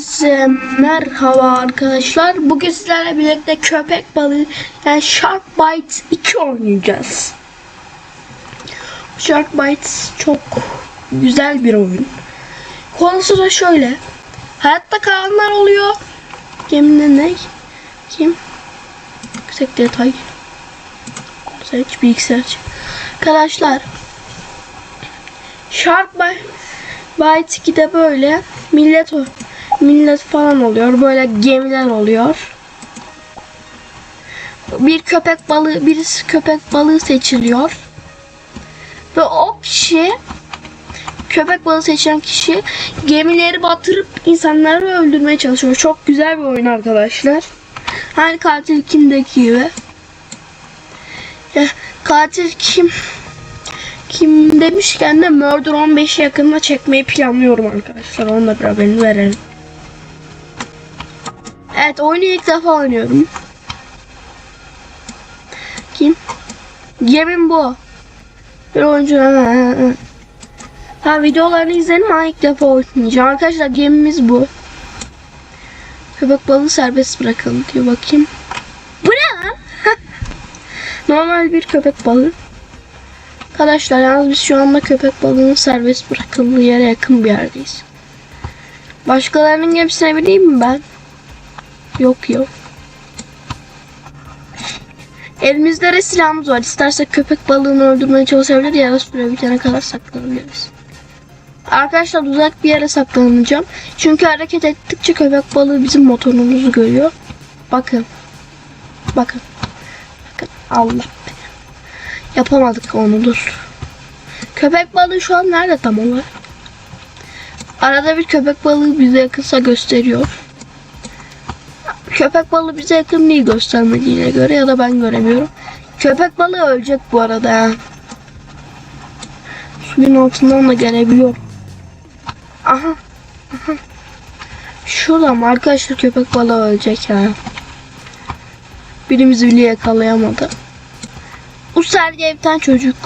Herkese merhaba arkadaşlar. Bugün sizlerle birlikte köpek balığı yani Shark Bites 2 oynayacağız. Shark Bites çok güzel bir oyun. Konusu da şöyle. Hayatta kalanlar oluyor. Gemide ne? Kim? Yüksek detay. Search, bilgisayar. Arkadaşlar Shark Bite Byte 2'de böyle millet o- millet falan oluyor. Böyle gemiler oluyor. Bir köpek balığı, birisi köpek balığı seçiliyor. Ve o kişi köpek balığı seçen kişi gemileri batırıp insanları öldürmeye çalışıyor. Çok güzel bir oyun arkadaşlar. Hani katil kimdeki gibi. Ya, katil kim? Kim demişken de Murder 15'i yakında çekmeyi planlıyorum arkadaşlar. Onu da bir haberini verelim. Evet oyunu ilk defa oynuyorum. Kim? Gemim bu. Bir oyuncu. Ha, videolarını izledim ama ilk defa oynayacağım. Arkadaşlar gemimiz bu. Köpek balığı serbest bırakalım diyor bakayım. Bu ne lan? Normal bir köpek balığı. Arkadaşlar yalnız biz şu anda köpek balığının serbest bırakıldığı yere yakın bir yerdeyiz. Başkalarının gemisine bineyim mi ben? Yok yok. Elimizde de silahımız var. İstersek köpek balığını öldürmeye çalışabilir ya da süre bitene kadar saklanabiliriz. Arkadaşlar uzak bir yere saklanacağım. Çünkü hareket ettikçe köpek balığı bizim motorumuzu görüyor. Bakın. Bakın. Bakın. Allah Yapamadık onu dur. Köpek balığı şu an nerede tam olarak? Arada bir köpek balığı bize yakınsa gösteriyor. Köpek balığı bize yakın değil göstermediğine göre ya da ben göremiyorum. Köpek balığı ölecek bu arada. Suyun altından da gelebiliyor. Aha. Aha. Şurada mı arkadaşlar köpek balığı ölecek ya. Birimizi bile yakalayamadı. Diye bir tane çocuk.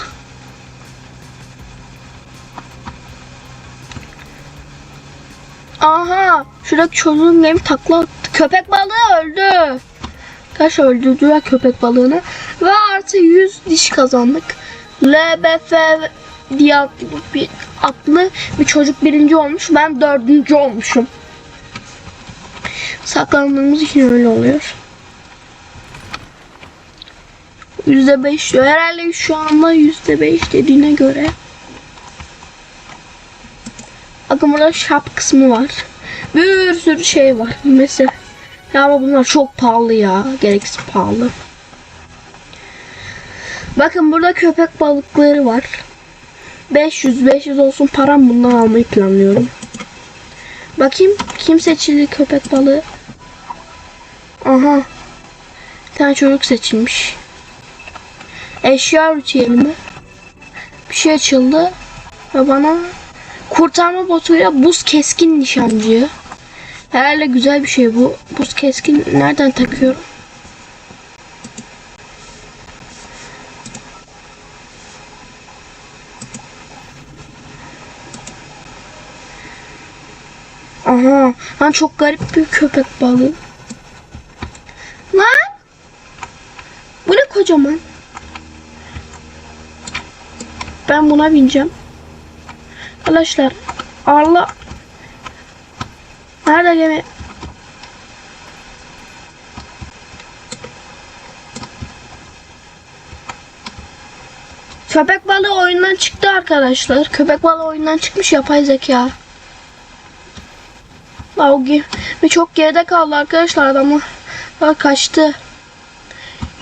Aha, şuradaki çocuğun gemi takla. Köpek balığı öldü. Kaç öldürdüler köpek balığını. Ve artı 100 diş kazandık. LBF diye adlı bir, adlı bir çocuk birinci olmuş. Ben dördüncü olmuşum. Saklandığımız için öyle oluyor. %5 diyor. Herhalde şu anda %5 dediğine göre. Bakın burada shop kısmı var. Bir sürü şey var. Mesela ya ama bunlar çok pahalı ya. Gereksiz pahalı. Bakın burada köpek balıkları var. 500 500 olsun param bundan almayı planlıyorum. Bakayım kim seçildi köpek balığı? Aha. Bir çocuk seçilmiş. Eşya ritüelimi. Bir şey açıldı. Ve bana kurtarma botuyla buz keskin nişancı. Herhalde güzel bir şey bu. Buz keskin nereden takıyorum? Aha, lan çok garip bir köpek balığı. Lan! Bu ne kocaman? Ben buna bineceğim. Arkadaşlar Allah Nerede gemi? Köpek balığı oyundan çıktı arkadaşlar. Köpek balığı oyundan çıkmış yapay zeka. La o gemi çok geride kaldı arkadaşlar adamı. Kaçtı.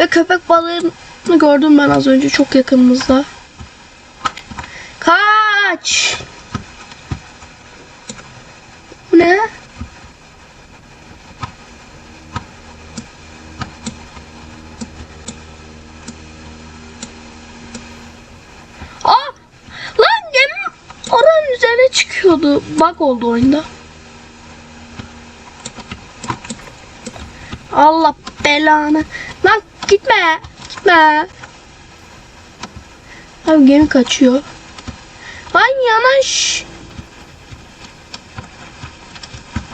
Ve köpek balığını gördüm ben az önce çok yakınımızda. Kaç. Bu ne? Aa! Lan gemi oranın üzerine çıkıyordu. Bug oldu oyunda. Allah belanı. Lan gitme. Gitme. Abi gemi kaçıyor. Lan yanaş.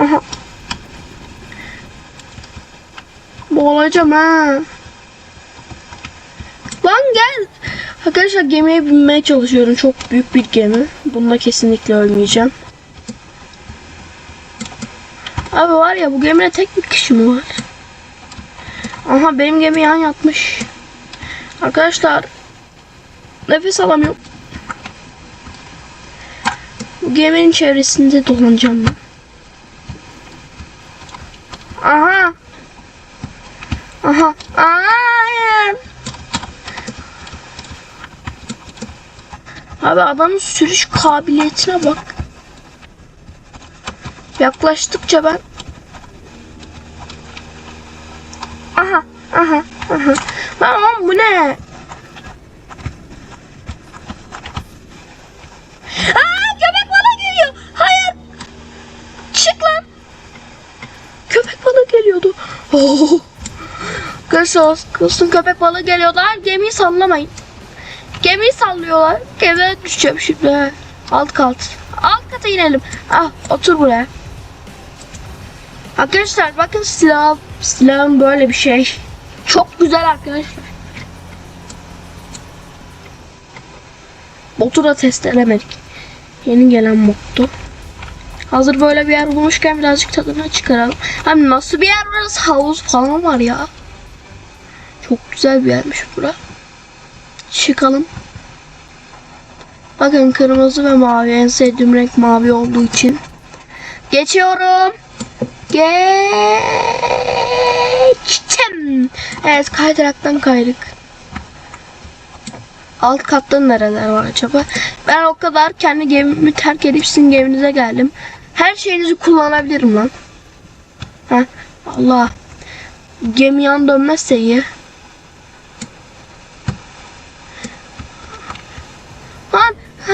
Aha. Boğulacağım ha. Lan gel. Arkadaşlar gemiye binmeye çalışıyorum. Çok büyük bir gemi. Bunda kesinlikle ölmeyeceğim. Abi var ya bu gemide tek bir kişi mi var? Aha benim gemi yan yatmış. Arkadaşlar nefes alamıyorum. Bu geminin çevresinde dolanacağım ben. Aha. Aha. Hayır. Abi adamın sürüş kabiliyetine bak. Yaklaştıkça ben Aha, aha, aha. Lan oğlum bu ne? Aa, köpek balığı geliyor. Hayır. Çık lan. Köpek balığı geliyordu. Oh. Kızım, kızım köpek balığı geliyorlar. Gemiyi sallamayın. Gemiyi sallıyorlar. Gemiye düşeceğim şimdi. Alt kat. Alt kata inelim. Ah otur buraya. Arkadaşlar bakın silah. Silahım böyle bir şey. Çok güzel arkadaşlar. Botu da test edemedik. Yeni gelen moddu. Hazır böyle bir yer bulmuşken birazcık tadına çıkaralım. Hem nasıl bir yer burası? Havuz falan var ya. Çok güzel bir yermiş bura. Çıkalım. Bakın kırmızı ve mavi. En sevdiğim renk mavi olduğu için. Geçiyorum. Geçtim. Evet kaydıraktan kaydık. Alt katta nereler var acaba? Ben o kadar kendi gemimi terk edip sizin geminize geldim. Her şeyinizi kullanabilirim lan. Heh, Allah. Gemi yan dönmezse iyi.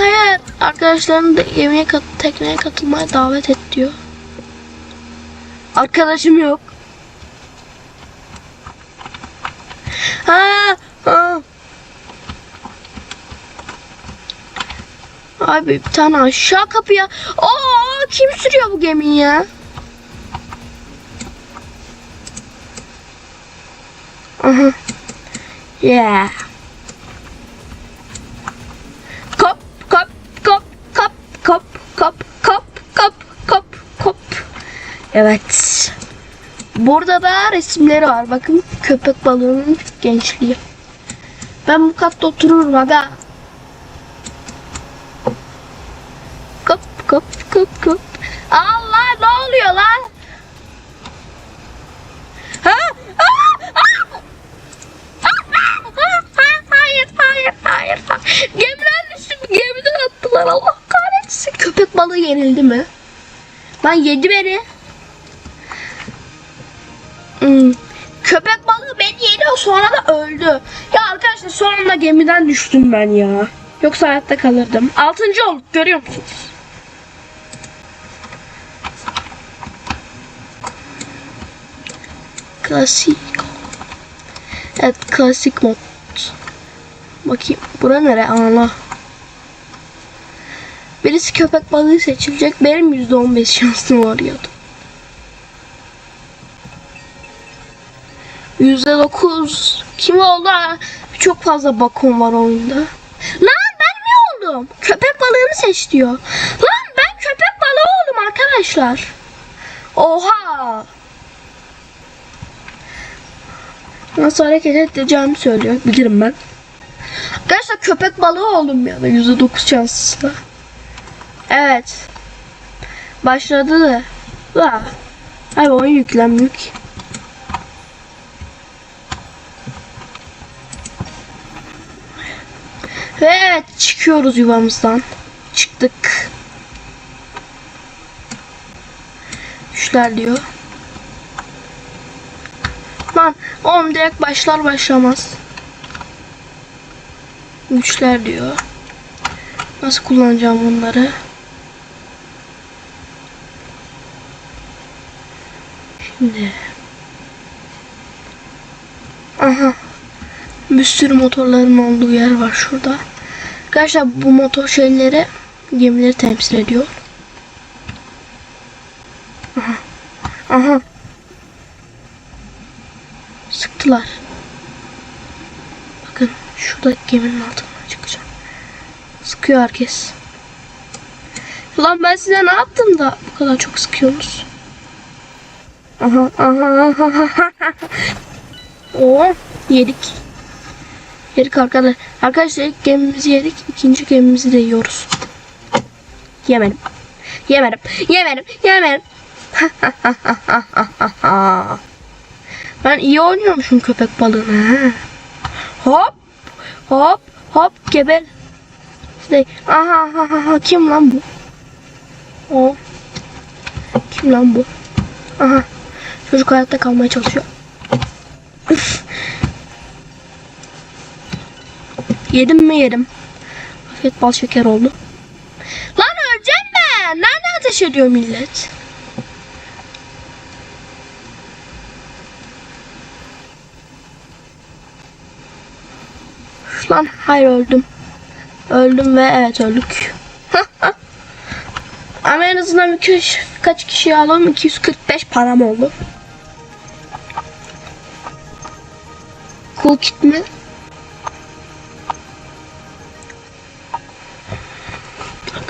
Hayır. Arkadaşlarını da gemiye kat tekneye katılmaya davet et diyor. Arkadaşım yok. Ha, ha. Abi bir tane aşağı kapıya. Oo kim sürüyor bu gemiyi ya? Aha. Yeah. Evet. Burada da resimleri var. Bakın köpek balığının gençliği. Ben bu katta otururum aga. Kop kop kop kop. Allah ne oluyor lan? Ha? Hayır, hayır, hayır. Gemiden düştüm, gemiden attılar. Allah kahretsin. Köpek balığı yenildi mi? Lan yedi beni. Hmm. Köpek balığı beni yedi sonra da öldü. Ya arkadaşlar sonunda gemiden düştüm ben ya. Yoksa hayatta kalırdım. Altıncı olduk görüyor musunuz? Klasik. Evet klasik mod. Bakayım bura nere Allah. Birisi köpek balığı seçilecek. Benim %15 şansım var ya. %9 kim oldu? Çok fazla bakon var oyunda. Lan ben mi oldum? Köpek balığını seç diyor. Lan ben köpek balığı oldum arkadaşlar. Oha. Nasıl hareket edeceğimi söylüyor. Bilirim ben. Arkadaşlar köpek balığı oldum ya da %9 şansla. Evet. Başladı da. La. Abi oyun yüklenmiyor ki. Ve evet çıkıyoruz yuvamızdan. Çıktık. Üçler diyor. Lan oğlum direkt başlar başlamaz. Güçler diyor. Nasıl kullanacağım bunları? Şimdi. Aha. Bir sürü motorların olduğu yer var şurada. Arkadaşlar bu motor şeyleri gemileri temsil ediyor. Aha. Aha. sıktılar. Bakın şurada geminin altından çıkacağım. Sıkıyor herkes. Lan ben size ne yaptım da bu kadar çok sıkıyorsunuz? Aha aha aha. Oo, yedik. Yedik arkadaşlar. Arkadaşlar ilk gemimizi yedik. ikinci gemimizi de yiyoruz. Yemedim. Yemedim. Yemedim. Yemedim. ben iyi oynuyormuşum köpek balığını. ha. Hop. Hop. Hop. Geber. İşte, aha, aha, aha. Kim lan bu? O. Kim lan bu? Aha. Çocuk hayatta kalmaya çalışıyor. Üf. Yedim mi yedim. Afiyet bal şeker oldu. Lan öleceğim ben. Nerede ateş ediyor millet? Lan hayır öldüm. Öldüm ve evet öldük. Ama en azından bir kişi, kaç kişi alalım? 245 param oldu. Cool kit mi?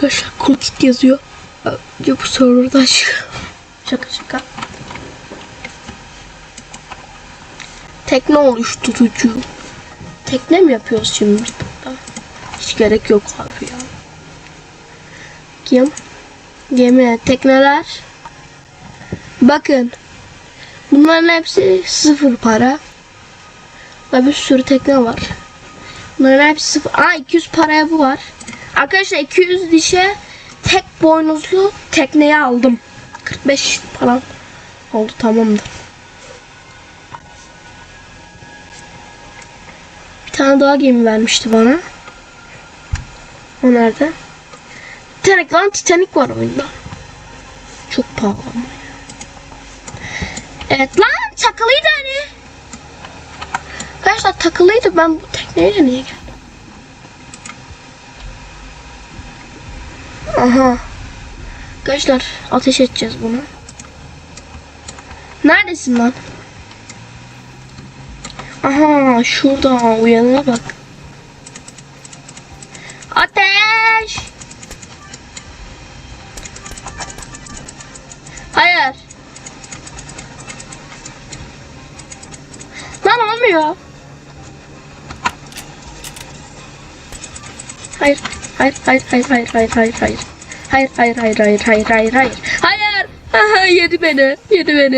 Arkadaşlar kit yazıyor. Önce bu serverdan. Şaka şaka. Tekne oluşturucu. Tekne mi yapıyoruz şimdi burada? Hiç gerek yok abi ya. Kim? Gemi, tekneler. Bakın. Bunların hepsi sıfır para. Ve bir sürü tekne var. Bunların hepsi sıfır. Aa 200 paraya bu var. Arkadaşlar 200 dişe tek boynuzlu tekneyi aldım. 45 falan oldu tamamdır. Bir tane daha gemi vermişti bana. O nerede? Titanic lan Titanic var oyunda. Çok pahalı ama ya. Evet lan takılıydı hani. Arkadaşlar takılıydı ben bu tekneyle niye geldim? Aha. Arkadaşlar ateş edeceğiz bunu. Neredesin lan? Aha şurada uyanına bak. Ateş! Hayır. Lan olmuyor. Hayır. Hayır, hayır, hayır, hayır, hayır, hayır, hayır. Hayır, hayır, hayır, hayır, hayır, hayır, hayır. Hayır. Aha, yedi beni. Yedi beni.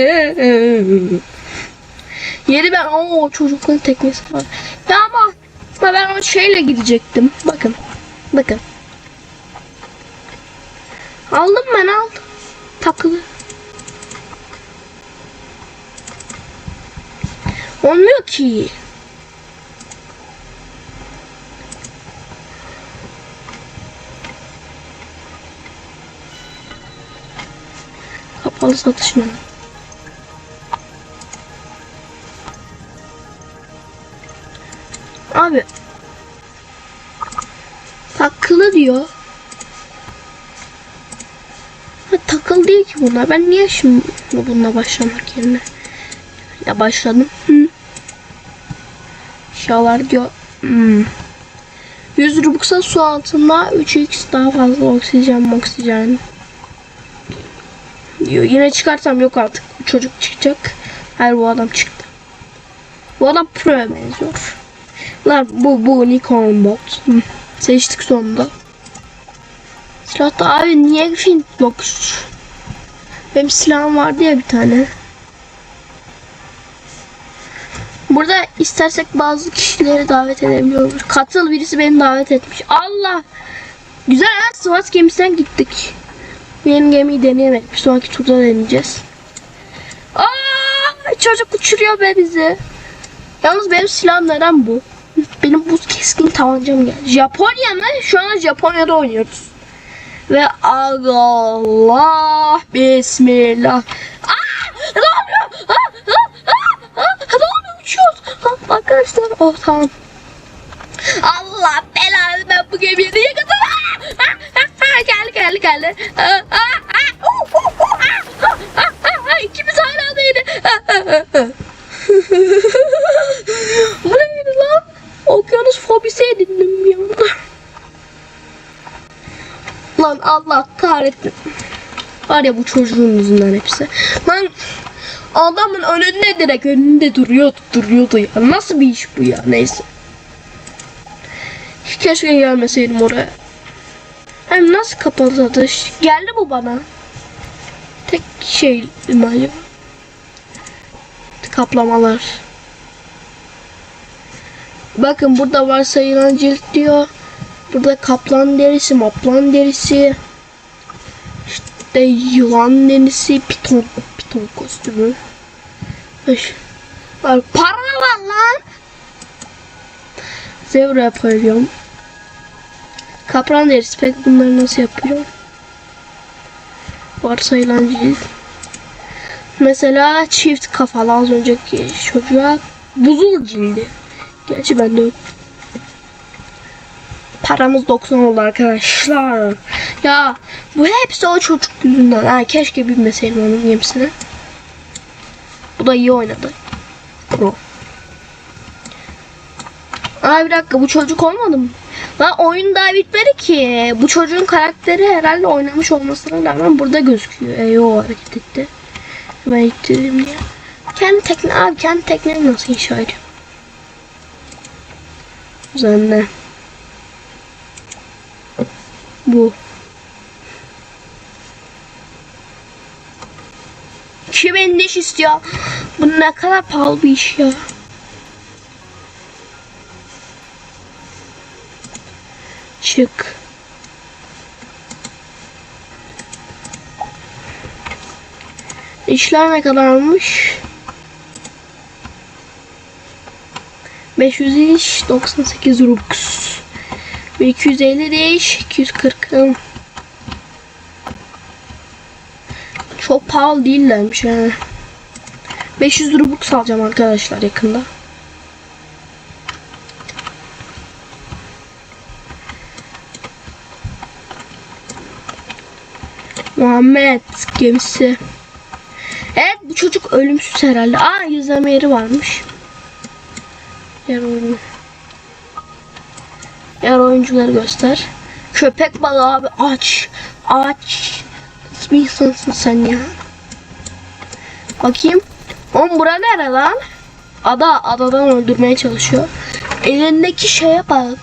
Yedi ben. Oo çocukların teknesi var. Ya ama, ama ben o şeyle gidecektim. Bakın. Bakın. Aldım ben aldım. Takılı. Olmuyor ki. Kapalı satış mı? Abi. Takılı diyor. Ha, takıl değil ki bunlar. Ben niye şimdi bununla başlamak yerine? Ya başladım. Hı. Şalar diyor. Hmm. 100 Rubux'a su altında 3x daha fazla oksijen oksijen diyor. Yine çıkarsam yok artık. Çocuk çıkacak. Hayır bu adam çıktı. Bu adam pro'ya benziyor. Lan bu bu Nikon bot. Seçtik sonunda. Silahta abi niye fin box? Benim silahım vardı ya bir tane. Burada istersek bazı kişileri davet edebiliyoruz. Katıl birisi beni davet etmiş. Allah! Güzel ha SWAT gemisinden gittik. Yeni gemiyi deneyemedik. Bir sonraki turda deneyeceğiz. Aa, çocuk uçuruyor be bizi. Yalnız benim silahım neden bu? Benim buz keskin tabancam geldi. Japonya mı? Şu anda Japonya'da oynuyoruz. Ve Allah Bismillah. Aa, ne oluyor? Aa, aa, aa, ne oluyor? Uçuyoruz. Aa, arkadaşlar. Oh tamam. Allah belanı ben bu gemiye niye aa, gel geldi geldi geldi. İkimiz hala değdi. Bu neydi lan? Okyanus fobisi edindim bir. Lan Allah kahretsin. Var ya bu çocuğun yüzünden hepsi. Lan adamın önünde direkt önünde duruyordu duruyordu ya. Nasıl bir iş bu ya neyse. Keşke gelmeseydim oraya. Hem nasıl kapatıldı? Geldi bu bana. Tek şey acaba? Kaplamalar. Bakın burada varsayılan cilt diyor. Burada kaplan derisi, maplan derisi. İşte yılan derisi, piton, piton kostümü. Para var lan. Zebra yapıyorum. Kaplan derisi. Peki bunları nasıl yapıyorum? Varsayılan cilt. Mesela çift kafalı az önceki çocuğa buzul cildi. Gerçi ben de. Paramız 90 oldu arkadaşlar. Ya bu hepsi o çocuk yüzünden. Ha, keşke bilmeseydim onun gemisine. Bu da iyi oynadı. Pro. Aa bir dakika bu çocuk olmadı mı? Lan oyun daha bitmedi ki. Bu çocuğun karakteri herhalde oynamış olmasına rağmen burada gözüküyor. E o hareket etti. Ben ittirdim diye. Kendi tekne abi kendi teknemi nasıl inşa ediyorum? Üzerine. Bu. Kimin iş istiyor? Bu ne kadar pahalı bir iş ya. Çık. İşler ne kadarmış? 500 iş 98 rux. 250 değiş 240. Çok pahalı değillermiş ha. 500 rubux alacağım arkadaşlar yakında. Muhammed gemisi. Evet bu çocuk ölümsüz herhalde. Aa yüzleme yeri varmış. Yer oyunu. Yer oyuncuları göster. Köpek balığı abi aç. Aç. Bir insansın sen ya? Bakayım. Oğlum bura nere lan? Ada adadan öldürmeye çalışıyor. Elindeki şeye bak.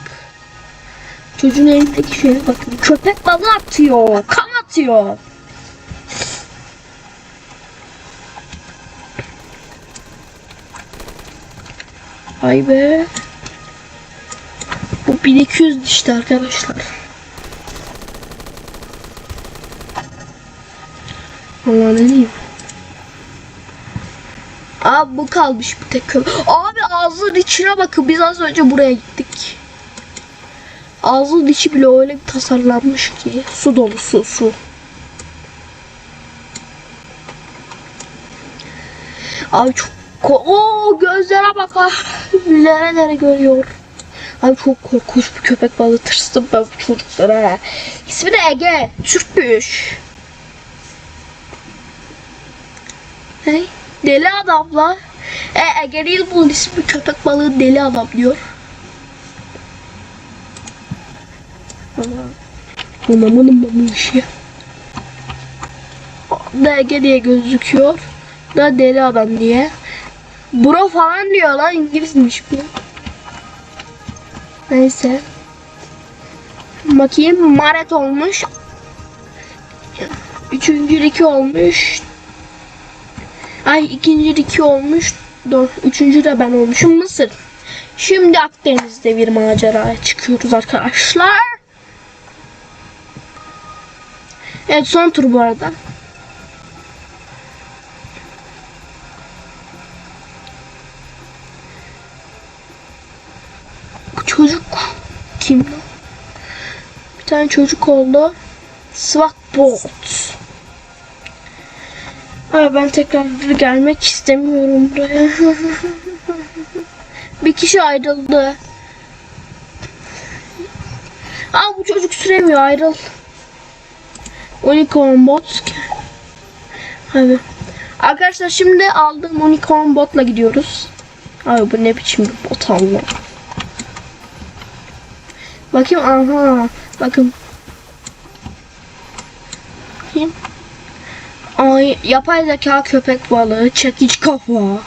Çocuğun elindeki şeye bakın. Köpek balığı atıyor. Kan atıyor. Ay be. Bu 1200 işte arkadaşlar. Allah ne diyeyim. Abi bu kalmış bir tek. Abi ağzının içine bakın. Biz az önce buraya gittik. Ağzının içi bile öyle bir tasarlanmış ki. Su dolu su. Abi çok Oo gözlere bak ha. Nere nere görüyor. Abi çok korkunç bir köpek balığı tırstım ben bu çocuklara. İsmi de Ege. Türkmüş. Hey, deli adamla. E, Ege değil bunun ismi köpek balığı deli adam diyor. Anamın bunun işi. Da Ege diye gözüküyor. Da deli adam diye. Bro falan diyor lan İngilizmiş bu. Neyse. Bakayım Maret olmuş. Üçüncü iki olmuş. Ay ikinci iki olmuş. Dur, üçüncü de ben olmuşum Mısır. Şimdi Akdeniz'de bir maceraya çıkıyoruz arkadaşlar. Evet son tur bu arada. Bu çocuk kim lan? Bir tane çocuk oldu. Swatbot. Ay ben tekrar gelmek istemiyorum buraya. bir kişi ayrıldı. Aa bu çocuk süremiyor ayrıl. Unicorn bot. Hadi. Arkadaşlar şimdi aldığım unicorn botla gidiyoruz. Ay bu ne biçim bir bot Allah. Bakayım aha. Bakın. Ay yapay zeka köpek balığı çekiç kafa.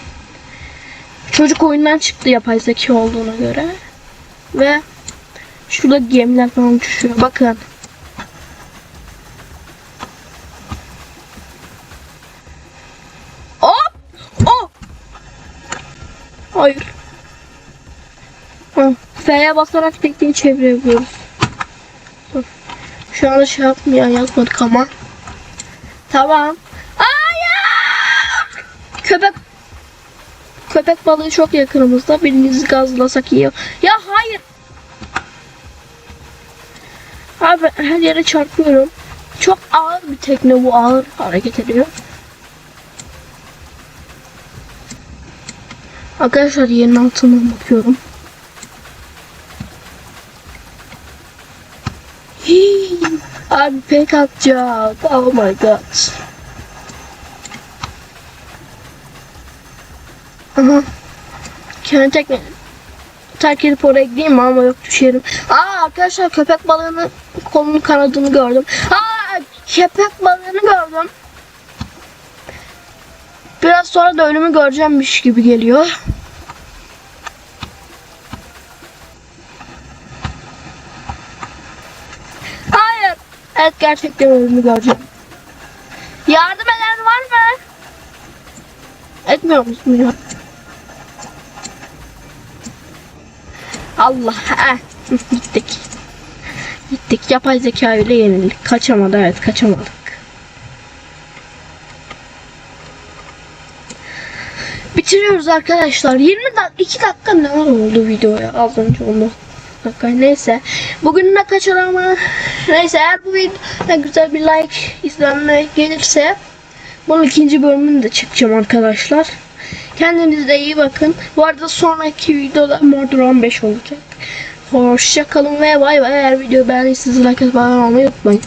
Çocuk oyundan çıktı yapay zeka olduğuna göre. Ve şurada gemiler falan uçuşuyor. Bakın. Hop! Oh! Hayır. F'ye basarak tekneyi çevirebiliyoruz. Şu anda şey yapmıyor yazmadık ama. Tamam. Hayır! Köpek Köpek balığı çok yakınımızda. Birinizi gazlasak iyi. Ya hayır. Abi her yere çarpıyorum. Çok ağır bir tekne bu ağır hareket ediyor. Arkadaşlar yerin altından bakıyorum. Abi pek atacak. Oh my god. Aha. Kendi tekne terk edip oraya gideyim mi ama yok düşerim. Aa arkadaşlar köpek balığının kolunun kanadını gördüm. Aa köpek balığını gördüm. Biraz sonra da ölümü göreceğimmiş gibi geliyor. Hayır. Evet gerçekten ölümü göreceğim. Yardım eden var mı? Etmiyor musun ya? Allah. Eh. Gittik. Gittik. Yapay zeka ile yenildik. Kaçamadı evet kaçamadık. Bitiriyoruz arkadaşlar. 20 dakika 2 dakika ne oldu videoya? Az önce onu dakika neyse. Bugün ne kaçar ama neyse eğer bu videoda güzel bir like izlenme gelirse bunun ikinci bölümünü de çekeceğim arkadaşlar. Kendinize iyi bakın. Bu arada sonraki videoda Mordor 15 olacak. Hoşça kalın ve bay bay. Eğer videoyu beğendiyseniz like olmayı unutmayın.